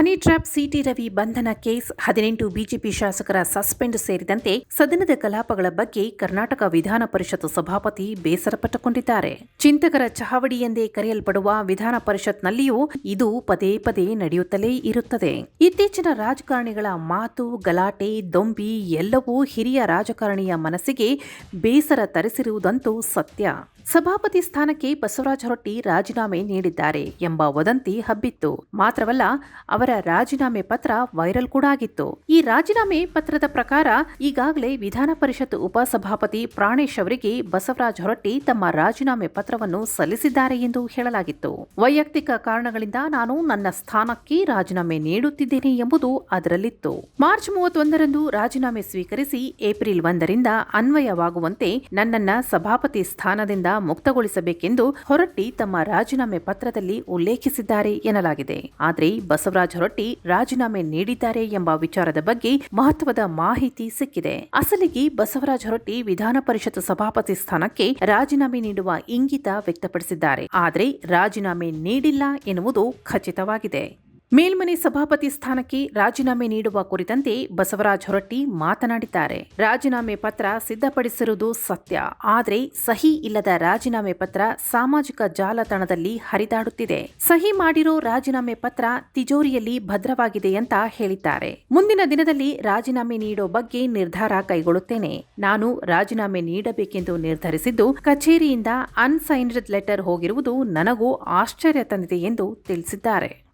Honey trap city Ravi ಬಂಧನ case ಹದಿನೆಂಟು BJP ಶಾಸಕರ ಸಸ್ಪೆಂಡ್ ಸೇರಿದಂತೆ ಸದನದ ಕಲಾಪಗಳ ಬಗ್ಗೆ ಕರ್ನಾಟಕ ವಿಧಾನ ಪರಿಷತ್ ಸಭಾಪತಿ ಬೇಸರ ಪಟ್ಟುಕೊಂಡಿದ್ದಾರೆ ಚಿಂತಕರ ಚಹಾವಡಿ ಎಂದೇ ಕರೆಯಲ್ಪಡುವ ವಿಧಾನ ಪರಿಷತ್ನಲ್ಲಿಯೂ ಇದು ಪದೇ ಪದೇ ನಡೆಯುತ್ತಲೇ ಇರುತ್ತದೆ. ಇತ್ತೀಚಿನ ರಾಜಕಾರಣಿಗಳ ಮಾತು, ಗಲಾಟೆ, ದೊಂಬಿ ಎಲ್ಲವೂ ಹಿರಿಯ ರಾಜಕಾರಣಿಯ ಮನಸ್ಸಿಗೆ ಬೇಸರ ತರಿಸಿರುವುದಂತೂ ಸತ್ಯ. ಸಭಾಪತಿ ಸ್ಥಾನಕ್ಕೆ ಬಸವರಾಜ ಹೊರಟ್ಟಿ ರಾಜೀನಾಮೆ ನೀಡಿದ್ದಾರೆ ಎಂಬ ವದಂತಿ ಹಬ್ಬಿತ್ತು. ಮಾತ್ರವಲ್ಲ, ಅವರ ರಾಜೀನಾಮೆ ಪತ್ರ ವೈರಲ್ ಕೂಡ ಆಗಿತ್ತು. ಈ ರಾಜೀನಾಮೆ ಪತ್ರದ ಪ್ರಕಾರ ಈಗಾಗಲೇ ವಿಧಾನ ಪರಿಷತ್ ಉಪಸಭಾಪತಿ ಪ್ರಾಣೇಶ್ ಅವರಿಗೆ ಬಸವರಾಜ ಹೊರಟ್ಟಿ ತಮ್ಮ ರಾಜೀನಾಮೆ ಪತ್ರವನ್ನು ಸಲ್ಲಿಸಿದ್ದಾರೆ ಎಂದು ಹೇಳಲಾಗಿತ್ತು. ವೈಯಕ್ತಿಕ ಕಾರಣಗಳಿಂದ ನಾನು ನನ್ನ ಸ್ಥಾನಕ್ಕೆ ರಾಜೀನಾಮೆ ನೀಡುತ್ತಿದ್ದೇನೆ ಎಂಬುದು ಅದರಲ್ಲಿತ್ತು. ಮಾರ್ಚ್ ಮೂವತ್ತೊಂದರಂದು ರಾಜೀನಾಮೆ ಸ್ವೀಕರಿಸಿ ಏಪ್ರಿಲ್ ಒಂದರಿಂದ ಅನ್ವಯವಾಗುವಂತೆ ನನ್ನನ್ನ ಸಭಾಪತಿ ಸ್ಥಾನದಿಂದ ಮುಕ್ತಗೊಳಿಸಬೇಕೆಂದು ಹೊರಟ್ಟಿ ತಮ್ಮ ರಾಜೀನಾಮೆ ಪತ್ರದಲ್ಲಿ ಉಲ್ಲೇಖಿಸಿದ್ದಾರೆ ಎನ್ನಲಾಗಿದೆ. ಆದರೆ ಬಸವರಾಜ ಹೊರಟ್ಟಿ ರಾಜೀನಾಮೆ ನೀಡಿದ್ದಾರೆ ಎಂಬ ವಿಚಾರದ ಬಗ್ಗೆ ಮಹತ್ವದ ಮಾಹಿತಿ ಸಿಕ್ಕಿದೆ. ಅಸಲಿಗೆ ಬಸವರಾಜ ಹೊರಟ್ಟಿ ವಿಧಾನ ಪರಿಷತ್ ಸಭಾಪತಿ ಸ್ಥಾನಕ್ಕೆ ರಾಜೀನಾಮೆ ನೀಡುವ ಇಂಗಿತ ವ್ಯಕ್ತಪಡಿಸಿದ್ದಾರೆ. ಆದರೆ ರಾಜೀನಾಮೆ ನೀಡಿಲ್ಲ ಎನ್ನುವುದು ಖಚಿತವಾಗಿದೆ. ಮೇಲ್ಮನೆ ಸಭಾಪತಿ ಸ್ಥಾನಕ್ಕೆ ರಾಜೀನಾಮೆ ನೀಡುವ ಕುರಿತಂತೆ ಬಸವರಾಜ ಹೊರಟ್ಟಿ ಮಾತನಾಡಿದ್ದಾರೆ. ರಾಜೀನಾಮೆ ಪತ್ರ ಸಿದ್ಧಪಡಿಸಿರುವುದು ಸತ್ಯ. ಆದರೆ ಸಹಿ ಇಲ್ಲದ ರಾಜೀನಾಮೆ ಪತ್ರ ಸಾಮಾಜಿಕ ಜಾಲತಾಣದಲ್ಲಿ ಹರಿದಾಡುತ್ತಿದೆ. ಸಹಿ ಮಾಡಿರೋ ರಾಜೀನಾಮೆ ಪತ್ರ ತಿಜೋರಿಯಲ್ಲಿ ಭದ್ರವಾಗಿದೆ ಅಂತ ಹೇಳಿದ್ದಾರೆ. ಮುಂದಿನ ದಿನದಲ್ಲಿ ರಾಜೀನಾಮೆ ನೀಡೋ ಬಗ್ಗೆ ನಿರ್ಧಾರ ಕೈಗೊಳ್ಳುತ್ತೇನೆ. ನಾನು ರಾಜೀನಾಮೆ ನೀಡಬೇಕೆಂದು ನಿರ್ಧರಿಸಿದ್ದು ಕಚೇರಿಯಿಂದ ಅನ್ಸೈನ್ಡ್ ಲೆಟರ್ ಹೋಗಿರುವುದು ನನಗೂ ಆಶ್ಚರ್ಯ ತಂದಿದೆ ಎಂದು ತಿಳಿಸಿದ್ದಾರೆ.